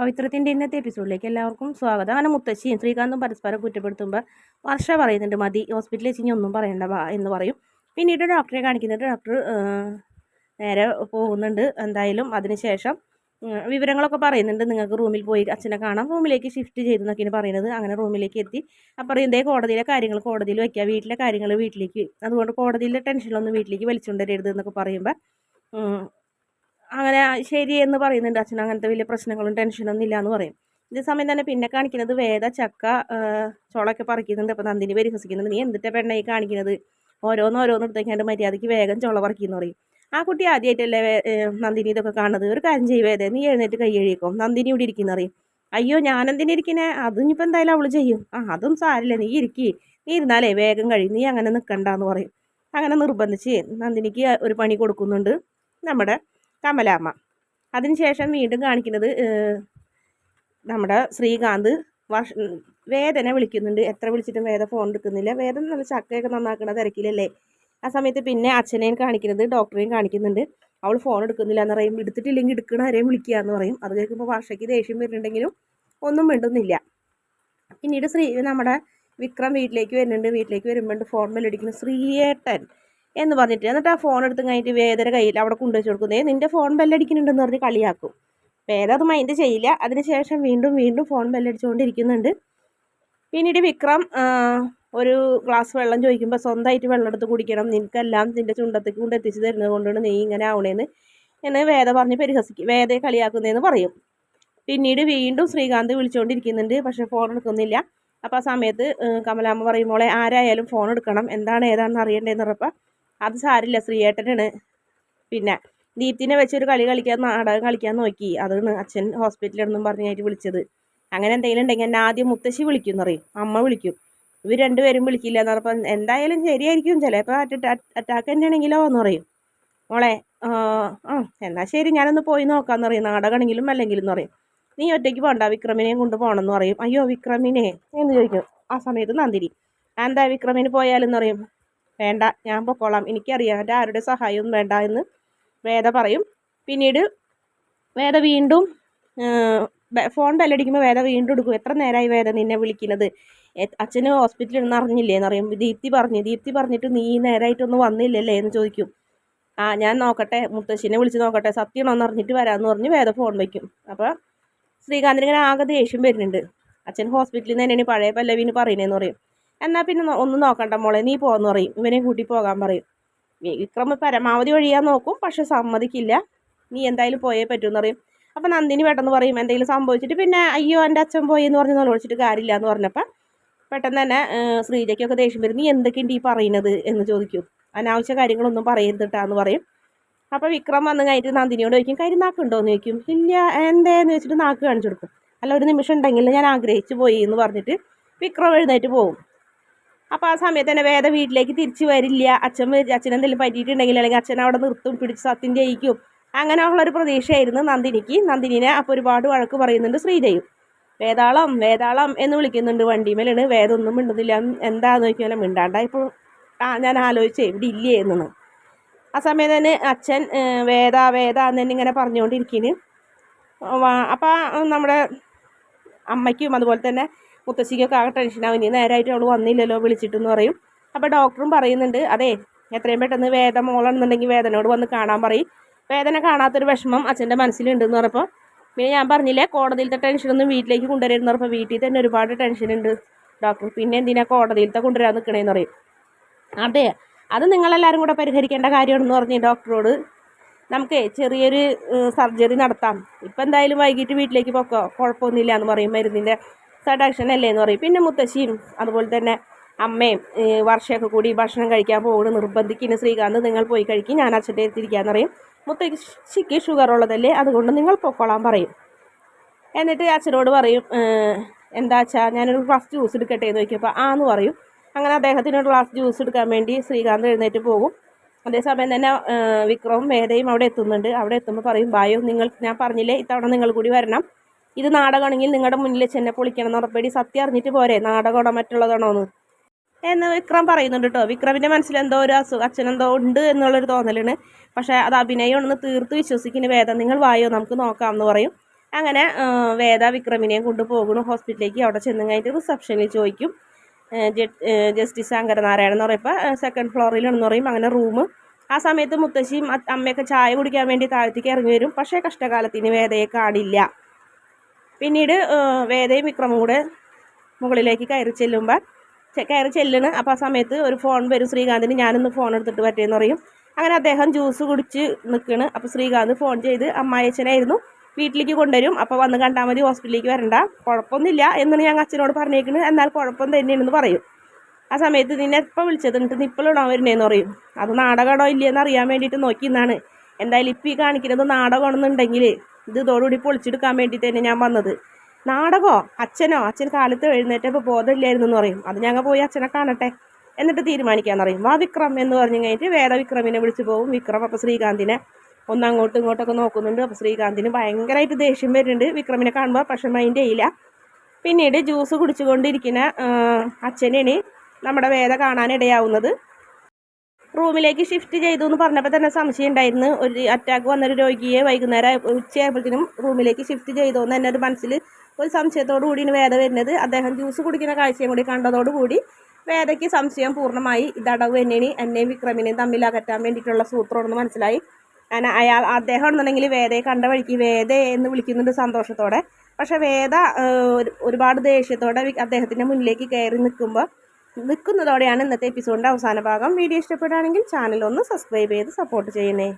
പവിത്രത്തിന്റെ ഇന്നത്തെ എപ്പിസോഡിലേക്ക് എല്ലാവർക്കും സ്വാഗതം. അങ്ങനെ മുത്തശ്ശിയും ശ്രീകാന്തും പരസ്പരം കുറ്റപ്പെടുത്തുമ്പോൾ വർഷ പറയുന്നുണ്ട് മതി ഹോസ്പിറ്റലിൽ വെച്ച് ഒന്നും പറയണ്ട എന്ന് പറയും. പിന്നീട് ഡോക്ടറെ കാണിക്കുന്നുണ്ട് ഡോക്ടർ നേരെ പോകുന്നുണ്ട് എന്തായാലും. അതിനുശേഷം വിവരങ്ങളൊക്കെ പറയുന്നുണ്ട്. നിങ്ങൾക്ക് റൂമിൽ പോയി അച്ഛനെ കാണാം. റൂമിലേക്ക് ഷിഫ്റ്റ് ചെയ്തു എന്നൊക്കെയാണ് പറയുന്നത്. അങ്ങനെ റൂമിലേക്ക് എത്തി. അപ്പോൾ ഇതേ കോടതിയിലെ കാര്യങ്ങൾ കോടതിയിൽ വയ്ക്കുക. വീട്ടിലെ കാര്യങ്ങൾ വീട്ടിലേക്ക് അതുകൊണ്ട് കോടതിയിലെ ടെൻഷനിലൊന്നും വീട്ടിലേക്ക് വലിച്ചുകൊണ്ടുവരരുത് എന്നൊക്കെ പറയുമ്പോൾ അങ്ങനെ ശരി എന്ന് പറയുന്നുണ്ട് അച്ഛൻ. അങ്ങനത്തെ വലിയ പ്രശ്നങ്ങളും ടെൻഷനൊന്നും ഇല്ല എന്ന് പറയും. ഇതേ സമയം തന്നെ പിന്നെ കാണിക്കുന്നത് വേദ ചക്ക ചോളൊക്കെ പറിക്കുന്നുണ്ട്. അപ്പോൾ നന്ദിനി പരിഹസിക്കുന്നുണ്ട്. നീ എന്തിട്ടാ പെണ്ണായി കാണിക്കുന്നത്? ഓരോന്ന് ഓരോന്ന് എടുത്തേക്കാണ്ട് മര്യാദയ്ക്ക് വേഗം ചോള പറിക്കുന്നു പറയും. ആ കുട്ടി ആദ്യമായിട്ടല്ലേ നന്ദിനി ഇതൊക്കെ കാണുന്നത്. ഒരു കാര്യം ചെയ്യും വേദ നീ എഴുന്നേറ്റ് കൈ എഴുതിക്കോ നന്ദിനി ഇവിടെ ഇരിക്കുന്ന അറിയും അയ്യോ ഞാൻ എന്തിനാ ഇരിക്കണേ? അതും ഇപ്പം എന്തായാലും അവൾ ചെയ്യും. ആ അതും സാരില്ല നീ ഇരിക്കി. നീ ഇരുന്നാലേ വേഗം കഴിയും. നീ അങ്ങനെ നിൽക്കണ്ടെന്ന് പറയും. അങ്ങനെ നിർബന്ധിച്ച് നന്ദിനിക്ക് ഒരു പണി കൊടുക്കുന്നുണ്ട് നമ്മുടെ കമലാമ്മ. അതിനുശേഷം വീണ്ടും കാണിക്കുന്നത് നമ്മുടെ ശ്രീകാന്ത് വർഷ വേദന വിളിക്കുന്നുണ്ട്. എത്ര വിളിച്ചിട്ടും വേദ ഫോൺ എടുക്കുന്നില്ല. വേദ നല്ല ചക്കയൊക്കെ നന്നാക്കണ തിരക്കിലല്ലേ? ആ സമയത്ത് പിന്നെ അച്ഛനെയും കാണിക്കുന്നത് ഡോക്ടറെയും കാണിക്കുന്നുണ്ട്. അവൾ ഫോൺ എടുക്കുന്നില്ല എന്ന് പറയും. എടുത്തിട്ടില്ലെങ്കിൽ എടുക്കണ ആരെയും വിളിക്കുക എന്ന് പറയും. അത് കേൾക്കുമ്പോൾ വർഷയ്ക്ക് ദേഷ്യം വരുന്നുണ്ടെങ്കിലും ഒന്നും വേണ്ടുന്നില്ല പിന്നീട് ശ്രീ നമ്മുടെ വിക്രം വീട്ടിലേക്ക് വരുന്നുണ്ട്. വീട്ടിലേക്ക് വരുമ്പോൾ ഫോൺ ബെല്ലടിക്കുന്നു ശ്രീയേട്ടൻ. എന്ന് പറഞ്ഞിട്ട്. എന്നിട്ട് ആ ഫോൺ എടുത്ത് കഴിഞ്ഞിട്ട് വേദന കയ്യിൽ അവിടെ കൊണ്ടുവച്ച് കൊടുക്കുന്നേ. നിന്റെ ഫോൺ ബെല്ലടിക്കുന്നുണ്ടെന്ന് പറഞ്ഞ് കളിയാക്കും. വേദ അത് മൈൻഡ് ചെയ്യില്ല. അതിനുശേഷം വീണ്ടും വീണ്ടും ഫോൺ ബെല്ലടിച്ചുകൊണ്ടിരിക്കുന്നുണ്ട് പിന്നീട് വിക്രം ഒരു ഗ്ലാസ് വെള്ളം ചോദിക്കുമ്പോൾ സ്വന്തമായിട്ട് വെള്ളം എടുത്ത് കുടിക്കണം. നിനക്കെല്ലാം നിന്റെ ചുണ്ടത്തേക്ക് കൊണ്ട് എത്തിച്ചു തരുന്നത് കൊണ്ടാണ് നീ ഇങ്ങനെ ആവണേന്ന് എന്ന് വേദ പറഞ്ഞ് പരിഹസിക്കും. വേദയെ കളിയാക്കുന്നതെന്ന് പറയും. പിന്നീട് വീണ്ടും ശ്രീകാന്ത് വിളിച്ചുകൊണ്ടിരിക്കുന്നുണ്ട് പക്ഷേ ഫോൺ എടുക്കുന്നില്ല. അപ്പോൾ ആ സമയത്ത് കമലാമ്മ പറയും മോളെ ആരായാലും ഫോൺ എടുക്കണം. എന്താണ് ഏതാണെന്ന് അറിയണ്ടേന്ന് പറഞ്ഞപ്പോൾ അത് സാരില്ല ശ്രീയേട്ടനാണ്. പിന്നെ ദീപ്തിനെ വെച്ചൊരു കളി കളിക്കാൻ നാടകം കളിക്കാൻ നോക്കി. അതാണ് അച്ഛൻ ഹോസ്പിറ്റലിൽ നിന്നും പറഞ്ഞായിട്ട് വിളിച്ചത്. അങ്ങനെ എന്തെങ്കിലും ഉണ്ടെങ്കിൽ എന്നെ ആദ്യം മുത്തശ്ശി വിളിക്കും പറയും. അമ്മ വിളിക്കും. ഇവർ രണ്ടുപേരും വിളിക്കില്ല എന്ന് പറഞ്ഞപ്പോൾ എന്തായാലും ശരിയായിരിക്കും. ചിലപ്പോൾ അറ്റാക്ക് തന്നെയാണെങ്കിലോ എന്ന് പറയും. മോളെ ആ എന്നാൽ ശരി ഞാനൊന്ന് പോയി നോക്കാമെന്ന് പറയും. നാടകമാണെങ്കിലും അല്ലെങ്കിലും എന്ന് പറയും. നീ ഒറ്റയ്ക്ക് പോണ്ട വിക്രമിനെയും കൊണ്ട് പോകണം എന്ന് പറയും. അയ്യോ വിക്രമിനെ? എന്ന് ചോദിക്കും. ആ സമയത്ത് നന്ദിരി എന്താ വിക്രമിന് പോയാലെന്ന് പറയും? വേണ്ട ഞാൻ പൊക്കോളാം. എനിക്കറിയാം എന്റെ ആരുടെ സഹായമൊന്നും വേണ്ട എന്ന് വേദ പറയും. പിന്നീട് വേദ വീണ്ടും ഫോൺ ബെല്ലടിക്കുമ്പോൾ വേദ വീണ്ടും എടുക്കും. എത്ര നേരമായി വേദ നിന്നെ വിളിക്കുന്നത്? അച്ഛന് ഹോസ്പിറ്റലിൽ നിന്ന് അറിഞ്ഞില്ലേ എന്ന് അറിയും. ദീപ്തി പറഞ്ഞു ദീപ്തി പറഞ്ഞിട്ട് നീ നേരമായിട്ടൊന്നും വന്നില്ലല്ലേ എന്ന് ചോദിക്കും. ആ ഞാൻ നോക്കട്ടെ മുത്തശ്ശിനെ വിളിച്ച് നോക്കട്ടെ സത്യമാണോന്ന് അറിഞ്ഞിട്ട് വരാമെന്ന് പറഞ്ഞ് വേദ ഫോൺ വയ്ക്കും അപ്പോൾ ശ്രീകാന്തിന് ഇങ്ങനെ ആകെ ദേഷ്യം വരുന്നുണ്ട്. അച്ഛൻ ഹോസ്പിറ്റലിൽ നിന്ന് തന്നെയാണ് പഴയ പല്ലവിന് പറയുന്നതെന്ന് പറയും. എന്നാൽ പിന്നെ ഒന്ന് നോക്കണ്ട മോളെ നീ പോകാന്ന് പറയും. ഇവനെ കൂട്ടി പോകാൻ പറയും. വിക്രമ പരമാവധി ഒഴിയാൻ നോക്കും പക്ഷെ സമ്മതിക്കില്ല. നീ എന്തായാലും പോയേ പറ്റൂന്ന് പറയും. അപ്പം നന്ദിനി പെട്ടെന്ന് പറയും എന്തെങ്കിലും സംഭവിച്ചിട്ട് പിന്നെ അയ്യോ എന്റെ അച്ഛൻ പോയി എന്ന് പറഞ്ഞ് ഒഴിച്ചിട്ട് കാര്യമില്ല എന്ന് പറഞ്ഞപ്പോൾ പെട്ടെന്ന് തന്നെ ശ്രീജയ്ക്കൊക്കെ ദേഷ്യം വരും നീ എന്തൊക്കെയുണ്ട് ഈ പറയുന്നത്? എന്ന് ചോദിക്കും. അനാവശ്യ കാര്യങ്ങളൊന്നും പറയരുതിട്ടാന്ന് പറയും. അപ്പോൾ വിക്രം വന്ന് കഴിഞ്ഞിട്ട് നന്ദിനിയോട് ചോദിക്കും കാര്യം നാക്കുണ്ടോ എന്ന് ചോദിക്കും. ഇല്ല എന്തേന്ന് വെച്ചിട്ട് നാക്ക് കാണിച്ചു കൊടുക്കും. അല്ല ഒരു നിമിഷം ഉണ്ടെങ്കിൽ ഞാൻ ആഗ്രഹിച്ചു പോയി എന്ന് പറഞ്ഞിട്ട് വിക്രം എഴുന്നേറ്റ് പോകും. അപ്പോൾ ആ സമയത്ത് തന്നെ വേദ വീട്ടിലേക്ക് തിരിച്ചു വരില്ല. അച്ഛൻ എന്തെങ്കിലും പറ്റിയിട്ടുണ്ടെങ്കിൽ അല്ലെങ്കിൽ അച്ഛൻ അവിടെ നിർത്തും പിടിച്ച് സത്യം ചെയ്യിക്കും അങ്ങനെയുള്ളൊരു പ്രതീക്ഷയായിരുന്നു നന്ദിനിക്ക്. നന്ദിനിനെ അപ്പോൾ ഒരുപാട് വഴക്ക് പറയുന്നുണ്ട് ശ്രീജയും. വേതാളം വേതാളം എന്ന് വിളിക്കുന്നുണ്ട് വണ്ടിമേലാണ്. വേദം ഒന്നും മിണ്ടുന്നില്ല. എന്താന്ന് മിണ്ടാണ്ട ഇപ്പോൾ. ആ ഞാൻ ആലോചിച്ചേ ഇവിടെ ഇല്ലേ എന്നാണ് ആ സമയത്ത് തന്നെ അച്ഛൻ വേദ വേദ എന്ന് തന്നെ ഇങ്ങനെ പറഞ്ഞുകൊണ്ടിരിക്കുന്നു അപ്പോൾ നമ്മുടെ അമ്മയ്ക്കും അതുപോലെ തന്നെ മുത്തശ്ശിക്കൊക്കെ ആകെ ടെൻഷനാവും ഇനി നേരമായിട്ട് അവൾ വന്നില്ലല്ലോ വിളിച്ചിട്ടെന്ന് പറയും. അപ്പോൾ ഡോക്ടറും പറയുന്നുണ്ട് അതെ എത്രയും പെട്ടെന്ന് വേദ മോളാണെന്നുണ്ടെങ്കിൽ വേദനയോട് വന്ന് കാണാൻ പറയും. വേദന കാണാത്തൊരു വിഷമം അച്ഛന്റെ മനസ്സിലുണ്ടെന്ന് പറഞ്ഞപ്പോൾ പിന്നെ ഞാൻ പറഞ്ഞില്ലേ കോടതിയിലത്തെ ടെൻഷനൊന്നും വീട്ടിലേക്ക് കൊണ്ടുവരുമെന്ന് പറഞ്ഞപ്പോൾ വീട്ടിൽ തന്നെ ഒരുപാട് ടെൻഷനുണ്ട് ഡോക്ടർ പിന്നെ എന്തിനാ കോടതിയിലത്തെ കൊണ്ടുവരാൻ നിൽക്കണേന്ന് പറയും. അതെ അത് നിങ്ങളെല്ലാവരും കൂടെ പരിഹരിക്കേണ്ട കാര്യമാണെന്ന് പറഞ്ഞ് ഡോക്ടറോട് നമുക്ക് ചെറിയൊരു സർജറി നടത്താം. ഇപ്പം എന്തായാലും വൈകിട്ട് വീട്ടിലേക്ക് പോക്കോ? കുഴപ്പമൊന്നുമില്ല എന്ന് പറയും മരുന്നിന്റെ സൈഡ് ആക്ഷൻ അല്ലേ എന്ന് പറയും. പിന്നെ മുത്തശ്ശിയും അതുപോലെ തന്നെ അമ്മയും വർഷയൊക്കെ കൂടി ഭക്ഷണം കഴിക്കാൻ പോകണം നിർബന്ധിക്കുന്ന ശ്രീകാന്ത് നിങ്ങൾ പോയി കഴിക്കും ഞാൻ അച്ഛന്റെ എന്ന് പറയും. മുത്തശ്ശിക്ക് ഷുഗർ ഉള്ളതല്ലേ? അതുകൊണ്ട് നിങ്ങൾ പൊക്കോളാൻ പറയും. എന്നിട്ട് അച്ഛനോട് പറയും "ഏഹ്, എന്താ അച്ഛാ ഞാനൊരു ഗ്ലാസ് ജ്യൂസ് എടുക്കട്ടെ എന്ന് ചോദിക്കുമ്പോൾ ആ എന്ന് പറയും. അങ്ങനെ അദ്ദേഹത്തിന് ഒരു ഗ്ലാസ് ജ്യൂസ് എടുക്കാൻ വേണ്ടി ശ്രീകാന്ത് എഴുന്നേറ്റ് പോകും. അതേസമയം തന്നെ വിക്രവും വേദയും അവിടെ എത്തുന്നുണ്ട്. അവിടെ എത്തുമ്പോൾ പറയും ബായോ നിങ്ങൾ ഞാൻ പറഞ്ഞില്ലേ ഇത്തവണ നിങ്ങൾ കൂടി വരണം. ഇത് നാടകമാണെങ്കിൽ നിങ്ങളുടെ മുന്നിൽ ചെന്നെ പൊളിക്കണം എന്ന് സത്യം അറിഞ്ഞിട്ട് പോരെ. നാടകമാണോ മറ്റുള്ളതാണോ എന്ന് എന്ന് വിക്രം പറയുന്നുണ്ട് കേട്ടോ. വിക്രമിന്റെ മനസ്സിൽ എന്തോ ഒരു അസുഖം അച്ഛനെന്തോ ഉണ്ട് എന്നുള്ളൊരു തോന്നലാണ്. പക്ഷേ അത് അഭിനയമാണെന്ന് തീർത്ത് വിശ്വസിക്കുന്ന. വേദ നിങ്ങൾ വായോ? നമുക്ക് നോക്കാം എന്ന് പറയും. അങ്ങനെ വേദ വിക്രമിനെയും കൊണ്ട് പോകുന്നു ഹോസ്പിറ്റലിലേക്ക് അവിടെ ചെന്ന് കഴിഞ്ഞിട്ട് റിസപ്ഷനിൽ ചോദിക്കും. ജസ്റ്റിസ് ശങ്കരനാരായണൻ എന്ന് പറയുമ്പോൾ സെക്കൻഡ് ഫ്ലോറിലാണെന്ന് പറയും. അങ്ങനെ റൂം. ആ സമയത്ത് മുത്തശ്ശിയും അമ്മയൊക്കെ ചായ കുടിക്കാൻ വേണ്ടി താഴത്തേക്ക് ഇറങ്ങി വരും. പക്ഷേ കഷ്ടകാലത്തിന് വേദയെ കാണില്ല. പിന്നീട് വേദയും വിക്രമും കൂടെ മുകളിലേക്ക് കയറി ചെല്ലുമ്പോൾ കയറി ചെല്ലണ്. അപ്പോൾ ആ സമയത്ത് ഒരു ഫോൺ വരും. ശ്രീകാന്തിന് ഞാനൊന്ന് ഫോൺ എടുത്തിട്ട് പറ്റേന്ന് പറയും. അങ്ങനെ അദ്ദേഹം ജ്യൂസ് കുടിച്ച് നിൽക്കണ് അപ്പോൾ ശ്രീകാന്ത് ഫോൺ ചെയ്ത് അമ്മായച്ചനായിരുന്നു വീട്ടിലേക്ക് കൊണ്ടുവരും. അപ്പോൾ വന്ന് കണ്ടാൽ മതി. ഹോസ്പിറ്റലിലേക്ക് വരണ്ട. കുഴപ്പമൊന്നുമില്ല എന്നാണ് ഞങ്ങൾ അച്ഛനോട് പറഞ്ഞേക്കുന്നത് എന്നാൽ കുഴപ്പം തന്നെയാണെന്ന് പറയും. ആ സമയത്ത് നിന്നെ എപ്പോൾ വിളിച്ചത്? എന്നിട്ട് നീ വരണേന്ന് ഇടാൻ വരുന്നതെന്ന് പറയും. അത് നാടകമാണോ ഇല്ലയെന്ന് അറിയാൻ വേണ്ടിയിട്ട് നോക്കി നിന്നാണ്. എന്തായാലും ഇപ്പം ഈ കാണിക്കുന്നത് നാടകമാണെന്നുണ്ടെങ്കിൽ ഇത് ഇതോടുകൂടി പൊളിച്ചെടുക്കാൻ വേണ്ടി തന്നെ ഞാൻ വന്നത്. നാടകമോ അച്ഛനോ? അച്ഛൻ കാലത്ത് എഴുന്നേറ്റപ്പോൾ ബോധമില്ലായിരുന്നു എന്ന് പറയും. അത് ഞങ്ങൾ പോയി അച്ഛനെ കാണട്ടെ എന്നിട്ട് തീരുമാനിക്കാന്ന് പറയും. വാ വിക്രം എന്ന് പറഞ്ഞു കഴിഞ്ഞിട്ട് വേദ വിക്രമിനെ വിളിച്ചു പോകും. വിക്രം അപ്പോൾ ശ്രീകാന്തിനെ ഒന്ന് അങ്ങോട്ടും ഇങ്ങോട്ടൊക്കെ നോക്കുന്നുണ്ട്. അപ്പോൾ ശ്രീകാന്തിന് ഭയങ്കരമായിട്ട് ദേഷ്യം വരുന്നുണ്ട്. വിക്രമിനെ കാണുമ്പോൾ പക്ഷെ മൈൻഡ് ചെയ്യില്ല പിന്നീട് ജ്യൂസ് കുടിച്ചുകൊണ്ടിരിക്കുന്ന അച്ഛനാണ് നമ്മുടെ വേദ കാണാനിടയാവുന്നത്. റൂമിലേക്ക് ഷിഫ്റ്റ് ചെയ്തു എന്ന് പറഞ്ഞപ്പോൾ തന്നെ സംശയം ഉണ്ടായിരുന്നു. ഒരു അറ്റാക്ക് വന്നൊരു രോഗിയെ വൈകുന്നേരം ഉച്ചയായപ്പോഴത്തേനും റൂമിലേക്ക് ഷിഫ്റ്റ് ചെയ്തു എന്ന് തന്നെ ഒരു മനസ്സിൽ ഒരു സംശയത്തോടു കൂടിയാണ് വേദ വരുന്നത്. അദ്ദേഹം ജ്യൂസ് കുടിക്കുന്ന കാഴ്ചയും കൂടി കണ്ടതോടുകൂടി വേദയ്ക്ക് സംശയം പൂർണമായി. ഇതടവ് തന്നെയാണ് എന്നെയും വിക്രമിനെയും തമ്മിൽ അകറ്റാൻ വേണ്ടിയിട്ടുള്ള സൂത്രമാണെന്ന് മനസ്സിലായി. ഞാൻ അയാൾ അദ്ദേഹം ഉണ്ടെന്നുണ്ടെങ്കിൽ വേദയെ കണ്ട വഴിക്ക് വേദ എന്ന് വിളിക്കുന്നുണ്ട് സന്തോഷത്തോടെ. പക്ഷേ വേദ ഒരുപാട് ദേഷ്യത്തോടെ അദ്ദേഹത്തിന്റെ മുന്നിലേക്ക് കയറി നിൽക്കുമ്പോൾ നിൽക്കുന്നതോടെയാണ് ഇന്നത്തെ എപ്പിസോഡിന്റെ അവസാന ഭാഗം. വീഡിയോ ഇഷ്ടപ്പെടുകയാണെങ്കിൽ ചാനൽ ഒന്ന് സബ്സ്ക്രൈബ് ചെയ്ത് സപ്പോർട്ട് ചെയ്യണേ.